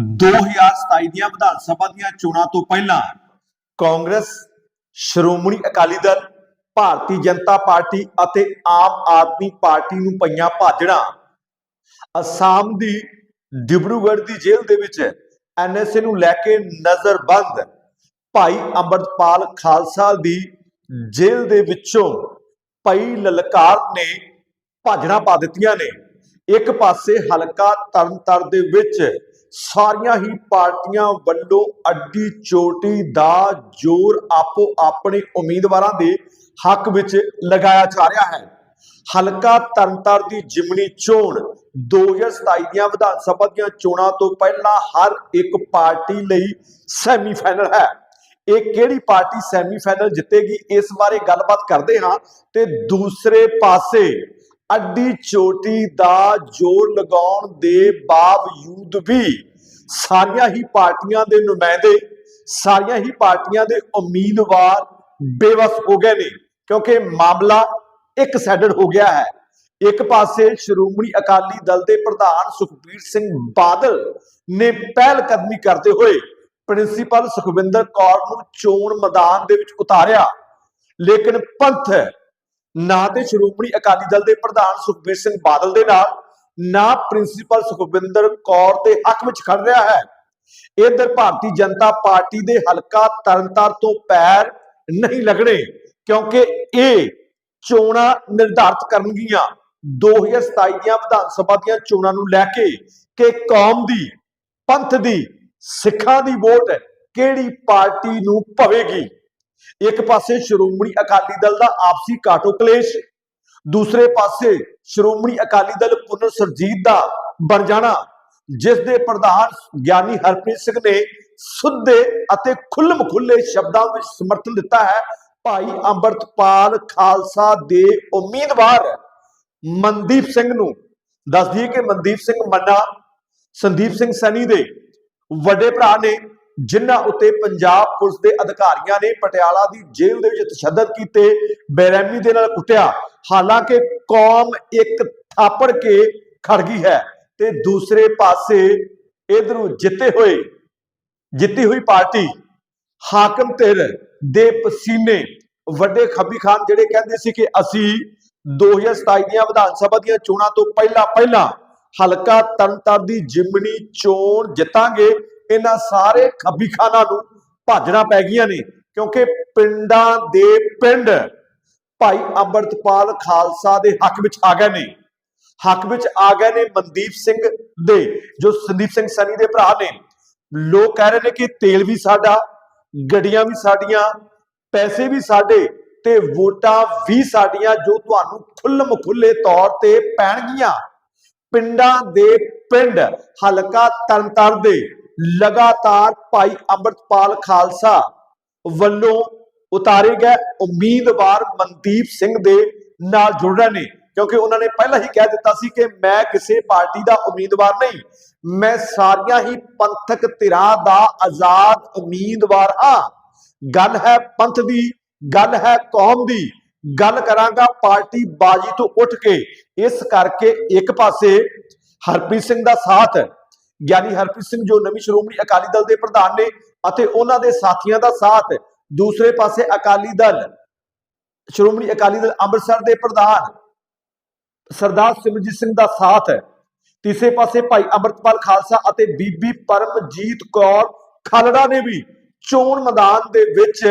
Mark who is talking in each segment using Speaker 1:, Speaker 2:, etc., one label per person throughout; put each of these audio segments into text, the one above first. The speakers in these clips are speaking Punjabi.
Speaker 1: 2027 ਦੀਆਂ ਵਿਧਾਨ ਸਭਾ ਦੀਆਂ ਚੋਣਾਂ ਤੋਂ ਪਹਿਲਾਂ ਕਾਂਗਰਸ, ਸ਼੍ਰੋਮਣੀ ਅਕਾਲੀ ਦਲ, ਭਾਰਤੀ ਜਨਤਾ ਪਾਰਟੀ ਅਤੇ ਆਮ ਆਦਮੀ ਪਾਰਟੀ ਨੂੰ ਪਈਆਂ ਭਾਜੜਾਂ ਅਸਾਮ ਦੀ ਡਿਬਰੂਗੜ੍ਹ ਦੀ ਜੇਲ੍ਹ ਦੇ ਵਿੱਚ ਐਨਐਸਏ ਨੂੰ ਲੈ ਕੇ ਨਜ਼ਰਬੰਦ ਭਾਈ ਅੰਮ੍ਰਿਤਪਾਲ ਖਾਲਸਾ ਦੀ ਜੇਲ੍ਹ ਦੇ ਵਿੱਚੋਂ ਪਈ ਲਲਕਾਰ ਨੇ ਭਾਜੜਾਂ ਪਾ ਦਿੱਤੀਆਂ ਨੇ। ਇੱਕ ਪਾਸੇ ਹਲਕਾ ਤਰਨਤਾਰਨ ਦੇ ਵਿੱਚ ਸਾਰੀਆਂ ਹੀ ਪਾਰਟੀਆਂ ਵੱਲੋਂ ਅੱਡੀ ਚੋਟੀ ਦਾ ਜ਼ੋਰ ਆਪੋ ਆਪਣੇ ਉਮੀਦਵਾਰਾਂ ਦੇ ਹੱਕ ਵਿੱਚ ਲਗਾਇਆ ਜਾ ਰਿਹਾ ਹੈ। ਹਲਕਾ ਤਰਨਤਾਰਨ ਦੀ ਜਿਮਣੀ ਚੋਣ 2027 ਦੀਆਂ ਵਿਧਾਨ ਸਭਾ ਦੀਆਂ ਚੋਣਾਂ ਤੋਂ ਪਹਿਲਾਂ ਹਰ ਇੱਕ ਪਾਰਟੀ ਲਈ ਸੈਮੀਫਾਈਨਲ ਹੈ। ਇਹ ਕਿਹੜੀ ਪਾਰਟੀ ਸੈਮੀਫਾਈਨਲ ਜਿੱਤੇਗੀ, ਇਸ ਬਾਰੇ ਗੱਲਬਾਤ ਕਰਦੇ ਹਾਂ ਤੇ ਦੂਸਰੇ ਪਾਸੇ ਅੱਡੀ ਚੋਟੀ ਦਾ ਜ਼ੋਰ ਲਗਾਉਣ ਦੇ ਬਾਵਜੂਦ ਵੀ ਸਾਰੀਆਂ ਹੀ ਪਾਰਟੀਆਂ ਦੇ ਨੁਮਾਇੰਦੇ, ਸਾਰੀਆਂ ਹੀ ਪਾਰਟੀਆਂ ਦੇ ਉਮੀਦਵਾਰ ਬੇਵਸ ਹੋ ਗਏ ਨੇ, ਕਿਉਂਕਿ ਮਾਮਲਾ ਇੱਕ ਸਾਈਡਡ ਹੋ ਗਿਆ ਹੈ। ਇੱਕ ਪਾਸੇ ਸ਼੍ਰੋਮਣੀ ਅਕਾਲੀ ਦਲ ਦੇ ਪ੍ਰਧਾਨ ਸੁਖਬੀਰ ਸਿੰਘ ਬਾਦਲ ਨੇ ਪਹਿਲ ਕਦਮੀ ਕਰਦੇ ਹੋਏ ਪ੍ਰਿੰਸੀਪਲ ਸੁਖਵਿੰਦਰ ਕੌਰ ਨੂੰ ਚੋਣ ਮੈਦਾਨ ਦੇ ਵਿੱਚ ਉਤਾਰਿਆ। ਲੇਕਿਨ ਪੰਥ ਨਾ ਤੇ ਸ਼੍ਰੋਮਣੀ ਅਕਾਲੀ ਦਲ ਦੇ ਪ੍ਰਧਾਨ ਸੁਖਬੀਰ ਸਿੰਘ ਬਾਦਲ ਦੇ ਨਾਲ, ਨਾ ਪ੍ਰਿੰਸੀਪਲ ਸੁਖਵਿੰਦਰ ਕੌਰ ਦੇ ਹੱਕ ਵਿੱਚ ਖੜ ਰਿਹਾ ਹੈ। ਇਧਰ ਭਾਰਤੀ ਜਨਤਾ ਪਾਰਟੀ ਦੇ ਹਲਕਾ ਤਰਨਤਾਰ ਤੋਂ ਪੈਰ ਨਹੀਂ ਲੱਗਣੇ, ਕਿਉਂਕਿ ਇਹ ਚੋਣਾਂ ਨਿਰਧਾਰਤ ਕਰਨਗੀਆਂ। 2027 ਦੀਆਂ ਵਿਧਾਨ ਸਭਾ ਦੀਆਂ ਚੋਣਾਂ ਨੂੰ ਲੈ ਕੇ ਕਿ ਕੌਮ ਦੀ, ਪੰਥ ਦੀ, ਸਿੱਖਾਂ ਦੀ ਵੋਟ ਕਿਹੜੀ ਪਾਰਟੀ ਨੂੰ ਭਵੇਗੀ? ਇੱਕ ਪਾਸੇ ਸ਼੍ਰੋਮਣੀ ਅਕਾਲੀ ਦਲ ਦਾ ਆਪਸੀ ਕਾਟੋ ਕਲੇਸ਼, ਦੂਸਰੇ ਪਾਸੇ ਸ਼੍ਰੋਮਣੀ ਅਕਾਲੀ ਦਲ ਪੁਨਰ ਸਰਜੀਤ ਦਾ ਬਣ ਜਾਣਾ ਜਿਸ ਦੇ ਪ੍ਰਧਾਨ ਗਿਆਨੀ ਹਰਪ੍ਰੀਤ ਸਿੰਘ ਨੇ ਸੁੱਧੇ ਅਤੇ ਖੁੱਲਮ ਖੁੱਲੇ ਸ਼ਬਦਾਂ ਵਿੱਚ ਸਮਰਥਨ ਦਿੱਤਾ ਹੈ, ਭਾਈ ਅੰਮ੍ਰਿਤਪਾਲ ਖਾਲਸਾ ਦੇ ਉਮੀਦਵਾਰ। ਮਨਦੀਪ ਸਿੰਘ ਨੂੰ ਦੱਸ ਦਈਏ ਕਿ ਮਨਦੀਪ ਸਿੰਘ ਮੰਨਾ, ਸੰਦੀਪ ਸਿੰਘ ਸਨੀ ਦੇ ਵੱਡੇ ਭਰਾ ਨੇ ਜਿਨ੍ਹਾਂ ਉੱਤੇ ਪੰਜਾਬ ਪੁਲਿਸ ਦੇ ਅਧਿਕਾਰੀਆਂ ਨੇ ਪਟਿਆਲਾ ਦੀ ਜੇਲ੍ਹ ਦੇ ਵਿੱਚ ਤਸ਼ੱਦਦ ਕੀਤੇ, ਬੇਰਹਿਮੀ ਦੇ ਨਾਲ ਕੁੱਟਿਆ। ਹਾਲਾਂਕਿ ਕੌਮ ਇੱਕ ਥਾਪੜ ਕੇ ਖੜ ਗਈ ਹੈ ਤੇ ਦੂਸਰੇ ਪਾਸੇ ਇਧਰੋਂ ਜਿੱਤੇ ਹੋਏ, ਜਿੱਤੀ ਹੋਈ ਪਾਰਟੀ ਹਾਕਮ ਧਿਰ ਦੇ ਪਸੀਨੇ ਵੱਡੇ ਖੱਬੀ ਖਾਨ ਜਿਹੜੇ ਕਹਿੰਦੇ ਸੀ ਕਿ ਅਸੀਂ 2027 ਦੀਆਂ ਵਿਧਾਨ ਸਭਾ ਦੀਆਂ ਚੋਣਾਂ ਤੋਂ ਪਹਿਲਾਂ ਪਹਿਲਾਂ ਹਲਕਾ ਤਰਨਤਾਰਨ ਦੀ ਜਿਮਣੀ ਚੋਣ ਜਿੱਤਾਂਗੇ ਇਹਨਾਂ ਸਾਰੇ ਖੱਬੀ ਖਾਨਾਂ ਨੂੰ ਭਾਜਣਾ ਪੈ ਗਈਆਂ ਨੇ, ਕਿਉਂਕਿ ਪਿੰਡਾਂ ਦੇ ਪਿੰਡ ਭਾਈ ਅੰਮ੍ਰਿਤਪਾਲ ਖਾਲਸਾ ਦੇ ਹੱਕ ਵਿੱਚ ਆ ਗਏ ਨੇ। ਹੱਕ ਵਿੱਚ ਆ ਗਏ ਨੇ ਮਨਦੀਪ ਸਿੰਘ ਦੇ, ਜੋ ਸੰਦੀਪ ਸਿੰਘ ਸਨੀ ਦੇ ਭਰਾ ਨੇ। ਲੋਕ ਕਹਿ ਰਹੇ ਨੇ ਕਿ ਤੇਲ ਵੀ ਸਾਡਾ, ਗੱਡੀਆਂ ਵੀ ਸਾਡੀਆਂ, ਪੈਸੇ ਵੀ ਸਾਡੇ ਤੇ ਵੋਟਾਂ ਵੀ ਸਾਡੀਆਂ ਜੋ ਤੁਹਾਨੂੰ ਖੁੱਲਮ ਖੁੱਲੇ ਤੌਰ ਤੇ ਪੈਣਗੀਆਂ। ਪਿੰਡਾਂ ਦੇ ਪਿੰਡ ਹਲਕਾ ਤਰਨਤਾਰਨ ਦੇ ਲਗਾਤਾਰ ਭਾਈ ਅੰਮ੍ਰਿਤਪਾਲ ਖਾਲਸਾ ਵੱਲੋਂ ਉਤਾਰੇ ਗਏ ਉਮੀਦਵਾਰ ਮਨਦੀਪ ਸਿੰਘ ਦੇ ਨਾਲ ਜੁੜ ਰਹੇ ਨੇ, ਕਿਉਂਕਿ ਉਹਨਾਂ ਨੇ ਪਹਿਲਾਂ ਹੀ ਕਹਿ ਦਿੱਤਾ ਸੀ ਕਿ ਮੈਂ ਕਿਸੇ ਪਾਰਟੀ ਦਾ ਉਮੀਦਵਾਰ ਨਹੀਂ, ਮੈਂ ਸਾਰੀਆਂ ਹੀ ਪੰਥਕ ਧਿਰਾਂ ਦਾ ਆਜ਼ਾਦ ਉਮੀਦਵਾਰ ਹਾਂ। ਗੱਲ ਹੈ ਪੰਥ ਦੀ, ਗੱਲ ਹੈ ਕੌਮ ਦੀ। ਗੱਲ ਕਰਾਂਗਾ ਪਾਰਟੀ ਬਾਜੀ ਤੋਂ ਉੱਠ ਕੇ, ਇਸ ਕਰਕੇ ਇੱਕ ਪਾਸੇ ਹਰਪ੍ਰੀਤ ਸਿੰਘ ਦਾ ਸਾਥ ਗਿਆਨੀ ਹਰਪ੍ਰੀਤ ਸਿੰਘ ਜੋ ਨਵੀਂ ਸ਼੍ਰੋਮਣੀ ਅਕਾਲੀ ਦਲ ਦੇ ਪ੍ਰਧਾਨ ਨੇ ਅਤੇ ਉਹਨਾਂ ਦੇ ਸਾਥੀਆਂ ਦਾ ਸਾਥ, ਦੂਸਰੇ ਪਾਸੇ ਅਕਾਲੀ ਦਲ, ਸ਼੍ਰੋਮਣੀ ਅਕਾਲੀ ਦਲ ਅੰਮ੍ਰਿਤਸਰ ਦੇ ਪ੍ਰਧਾਨ ਸਰਦਾਰ ਸਿਮਰਜੀਤ ਸਿੰਘ ਦਾ ਸਾਥ ਹੈ ਤੀਸਰੇ ਪਾਸੇ ਭਾਈ ਅੰਮ੍ਰਿਤਪਾਲ ਖਾਲਸਾ ਅਤੇ ਬੀਬੀ ਪਰਮਜੀਤ ਕੌਰ ਖਾਲੜਾ ਨੇ ਵੀ ਚੋਣ ਮੈਦਾਨ ਦੇ ਵਿੱਚ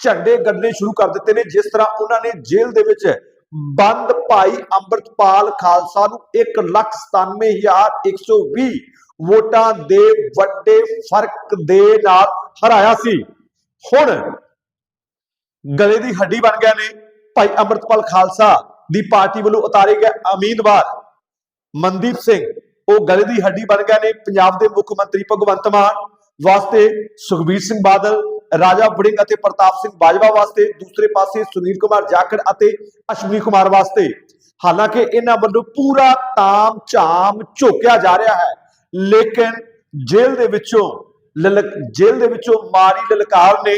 Speaker 1: ਝੰਡੇ ਗੱਡਣੇ ਸ਼ੁਰੂ ਕਰ ਦਿੱਤੇ ਨੇ, ਜਿਸ ਤਰ੍ਹਾਂ ਉਹਨਾਂ ਨੇ ਜੇਲ੍ਹ ਦੇ ਵਿੱਚ ਬੰਦ ਭਾਈ ਅੰਮ੍ਰਿਤਪਾਲ ਖਾਲਸਾ ਨੂੰ 197120 ਵੋਟਾਂ ਦੇ ਵੱਡੇ ਫ਼ਰਕ ਦੇ ਨਾਲ ਹਰਾਇਆ ਸੀ। ਹੁਣ ਗਲੇ ਦੀ ਹੱਡੀ ਬਣ ਗਏ ਨੇ ਭਾਈ ਅੰਮ੍ਰਿਤਪਾਲ ਖਾਲਸਾ ਦੀ ਪਾਰਟੀ ਵੱਲੋਂ ਉਤਾਰੇ ਗਏ ਉਮੀਦਵਾਰ ਮਨਦੀਪ ਸਿੰਘ। ਉਹ ਗਲੇ ਦੀ ਹੱਡੀ ਬਣ ਗਏ ਨੇ। ਪੰਜਾਬ ਦੇ ਮੁੱਖ ਮੰਤਰੀ ਭਗਵੰਤ ਮਾਨ ਵਾਸਤੇ ਸੁਖਬੀਰ ਸਿੰਘ ਬਾਦਲ ਰਾਜਾ ਵੜਿੰਗ ਅਤੇ ਪ੍ਰਤਾਪ ਸਿੰਘ ਬਾਜਵਾ ਵਾਸਤੇ, ਦੂਸਰੇ ਪਾਸੇ ਸੁਨੀਲ ਕੁਮਾਰ ਜਾਖੜ ਅਤੇ ਅਸ਼ਵਨੀ ਕੁਮਾਰ ਵਾਸਤੇ। ਹਾਲਾਂਕਿ ਇਹਨਾਂ ਵੱਲੋਂ ਪੂਰਾ ਤਾਮ ਝਾਮ ਝੋਕਿਆ ਜਾ ਰਿਹਾ ਹੈ। ਲੇਕਿਨ ਜੇਲ੍ਹ ਦੇ ਵਿੱਚੋਂ ਲਲਕ, ਜੇਲ੍ਹ ਦੇ ਵਿੱਚੋਂ ਮਾਰੀ ਲਲਕਾਰ ਨੇ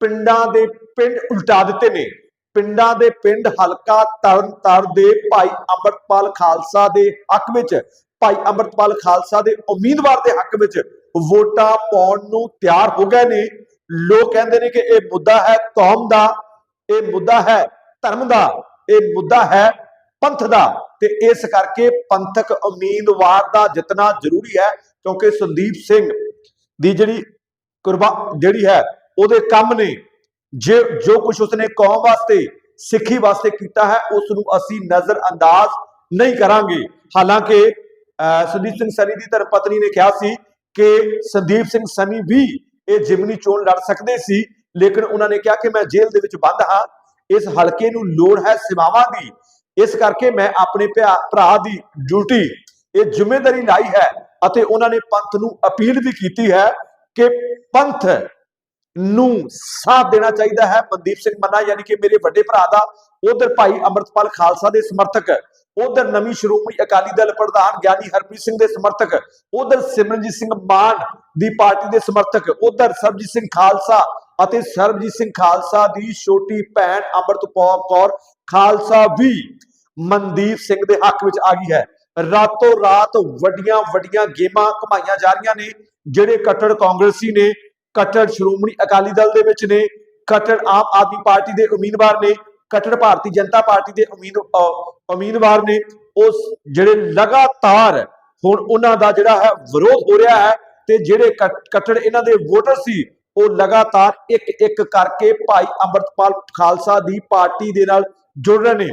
Speaker 1: ਪਿੰਡਾਂ ਦੇ ਪਿੰਡ ਉਲਟਾ ਦਿੱਤੇ ਨੇ। ਪਿੰਡਾਂ ਦੇ ਪਿੰਡ ਹਲਕਾ ਤਰਨਤਾਰਨ ਦੇ ਭਾਈ ਅੰਮ੍ਰਿਤਪਾਲ ਖਾਲਸਾ ਦੇ ਹੱਕ ਵਿੱਚ, ਭਾਈ ਅੰਮ੍ਰਿਤਪਾਲ ਖਾਲਸਾ ਦੇ ਉਮੀਦਵਾਰ ਦੇ ਹੱਕ ਵਿੱਚ ਵੋਟਾਂ ਪਾਉਣ ਨੂੰ ਤਿਆਰ ਹੋ ਗਏ ਨੇ। ਲੋਕ ਕਹਿੰਦੇ ਨੇ ਕਿ ਇਹ ਮੁੱਦਾ ਹੈ ਕੌਮ ਦਾ ਇਹ ਮੁੱਦਾ ਹੈ ਧਰਮ ਦਾ ਇਹ ਮੁੱਦਾ ਹੈ ਪੰਥ ਦਾ। ਤੇ ਇਸ ਕਰਕੇ ਪੰਥਕ ਉਮੀਦਵਾਰ ਦਾ ਜਿੱਤਣਾ ਜ਼ਰੂਰੀ ਹੈ ਕਿਉਂਕਿ ਸੰਦੀਪ ਸਿੰਘ ਦੀ ਜਿਹੜੀ ਕੁਰਬਾ ਜਿਹੜੀ ਹੈ ਉਹਦੇ ਕੰਮ ਨੇ। ਜੇ ਜੋ ਕੁਝ ਉਸਨੇ ਕੌਮ ਵਾਸਤੇ ਸਿੱਖੀ ਵਾਸਤੇ ਕੀਤਾ ਹੈ ਉਸ ਨੂੰ ਅਸੀਂ ਨਜ਼ਰ ਅੰਦਾਜ਼ ਨਹੀਂ ਕਰਾਂਗੇ। ਹਾਲਾਂਕਿ ਅਹ, ਸੰਦੀਪ ਸਿੰਘ ਸਨੀ ਦੀ ਧਰਮ ਪਤਨੀ ਨੇ ਕਿਹਾ ਸੀ ਕਿ ਸੰਦੀਪ ਸਿੰਘ ਸਨੀ ਵੀ ਇਹ ਜਿਮਨੀ ਚੋਣ ਲੜ ਸਕਦੇ ਸੀ, ਲੇਕਿਨ ਉਹਨਾਂ ਨੇ ਕਿਹਾ ਕਿ ਮੈਂ ਜੇਲ੍ਹ ਦੇ ਵਿੱਚ ਬੰਦ ਹਾਂ, ਇਸ ਹਲਕੇ ਨੂੰ ਲੋੜ ਹੈ ਸੇਵਾਵਾਂ ਦੀ। ਇਸ ਕਰਕੇ ਮੈਂ ਆਪਣੇ ਭਰਾ ਦੀ ਡਿਊਟੀ, ਇਹ ਜ਼ਿੰਮੇਵਾਰੀ ਲਾਈ ਹੈ ਅਤੇ ਉਹਨਾਂ ਨੇ ਪੰਥ ਨੂੰ ਅਪੀਲ ਵੀ ਕੀਤੀ ਹੈ ਕਿ ਪੰਥ ਨੂੰ ਸਾਥ ਦੇਣਾ ਚਾਹੀਦਾ ਹੈ। ਮਨਦੀਪ ਸਿੰਘ ਮੰਨਾ, ਯਾਨੀ ਕਿ ਮੇਰੇ ਵੱਡੇ ਭਰਾ ਦਾ, ਉਧਰ ਭਾਈ ਅਮਰਤਪਾਲ ਖਾਲਸਾ ਦੇ ਸਮਰਥਕ ਉਧਰ ਨਵੀਂ ਸ਼੍ਰੋਮਣੀ ਅਕਾਲੀ ਦਲ ਪ੍ਰਧਾਨ ਗਿਆਨੀ ਹਰਪ੍ਰੀਤ ਸਿੰਘ ਦੇ ਸਮਰਥਕ, ਉਧਰ ਸਿਮਰਨਜੀਤ ਸਿੰਘ ਮਾਨ ਦੀ ਪਾਰਟੀ ਦੇ ਸਮਰਥਕ, ਉਧਰ ਸਰਬਜੀਤ ਸਿੰਘ ਖਾਲਸਾ ਅਤੇ ਸਰਬਜੀਤ ਸਿੰਘ ਖਾਲਸਾ ਦੀ ਛੋਟੀ ਭੈਣ ਅਮਰਤਪਾਲ ਕੌਰ ਖਾਲਸਾ ਵੀ ਮਨਦੀਪ ਸਿੰਘ ਦੇ ਹੱਕ ਵਿੱਚ ਆ ਗਈ ਹੈ। ਰਾਤੋਂ ਰਾਤ ਵੱਡੀਆਂ ਵੱਡੀਆਂ ਗੇਮਾਂ ਕਮਾਈਆਂ ਜਾ ਰਹੀਆਂ ਨੇ, ਜਿਹੜੇ ਕੱਟੜ ਕਾਂਗਰਸੀ ਨੇ, ਕੱਟੜ ਸ਼੍ਰੋਮਣੀ ਅਕਾਲੀ ਦਲ ਦੇ ਵਿੱਚ ਨੇ, ਕੱਟੜ ਆਮ ਆਦਮੀ ਪਾਰਟੀ ਦੇ ਉਮੀਦਵਾਰ ਨੇ ਕੱਟੜ ਭਾਰਤੀ ਜਨਤਾ ਪਾਰਟੀ ਦੇ ਉਮੀਦ ਉਮੀਦਵਾਰ ਨੇ ਉਸ ਜਿਹੜੇ ਲਗਾਤਾਰ ਹੁਣ ਉਹਨਾਂ ਦਾ ਜਿਹੜਾ ਹੈ ਵਿਰੋਧ ਹੋ ਰਿਹਾ ਹੈ ਤੇ ਜਿਹੜੇ ਕੱਟ- ਇਹਨਾਂ ਦੇ ਵੋਟਰ ਸੀ, ਉਹ ਲਗਾਤਾਰ ਇੱਕ ਇੱਕ ਕਰਕੇ ਭਾਈ ਅੰਮ੍ਰਿਤਪਾਲ ਖਾਲਸਾ ਦੀ ਪਾਰਟੀ ਦੇ ਨਾਲ ਜੁੜ ਰਹੇ ਨੇ।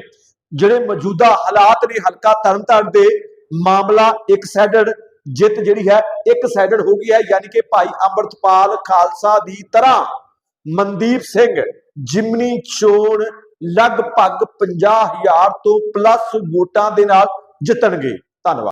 Speaker 1: ਜਿਹੜੇ ਮੌਜੂਦਾ ਹਾਲਾਤ ਨੇ, ਹਲਕਾ ਤਰਨਤਾਰਨ ਦੇ ਮਾਮਲਾ ਇੱਕ ਸਾਈਡਡ ਜਿੱਤ ਜਿਹੜੀ ਹੈ ਇੱਕ ਸਾਈਡਡ ਹੋ ਗਈ ਹੈ, ਯਾਨੀ ਕਿ ਭਾਈ ਅੰਮ੍ਰਿਤਪਾਲ ਖਾਲਸਾ ਦੀ ਤਰ੍ਹਾਂ ਮਨਦੀਪ ਸਿੰਘ, ਜਿਮਨੀ ਚੋਣ ਲਗਭਗ 50000 ਤੋਂ ਪਲੱਸ ਵੋਟਾਂ ਦੇ ਨਾਲ ਜਿੱਤਣਗੇ। ਧੰਨਵਾਦ।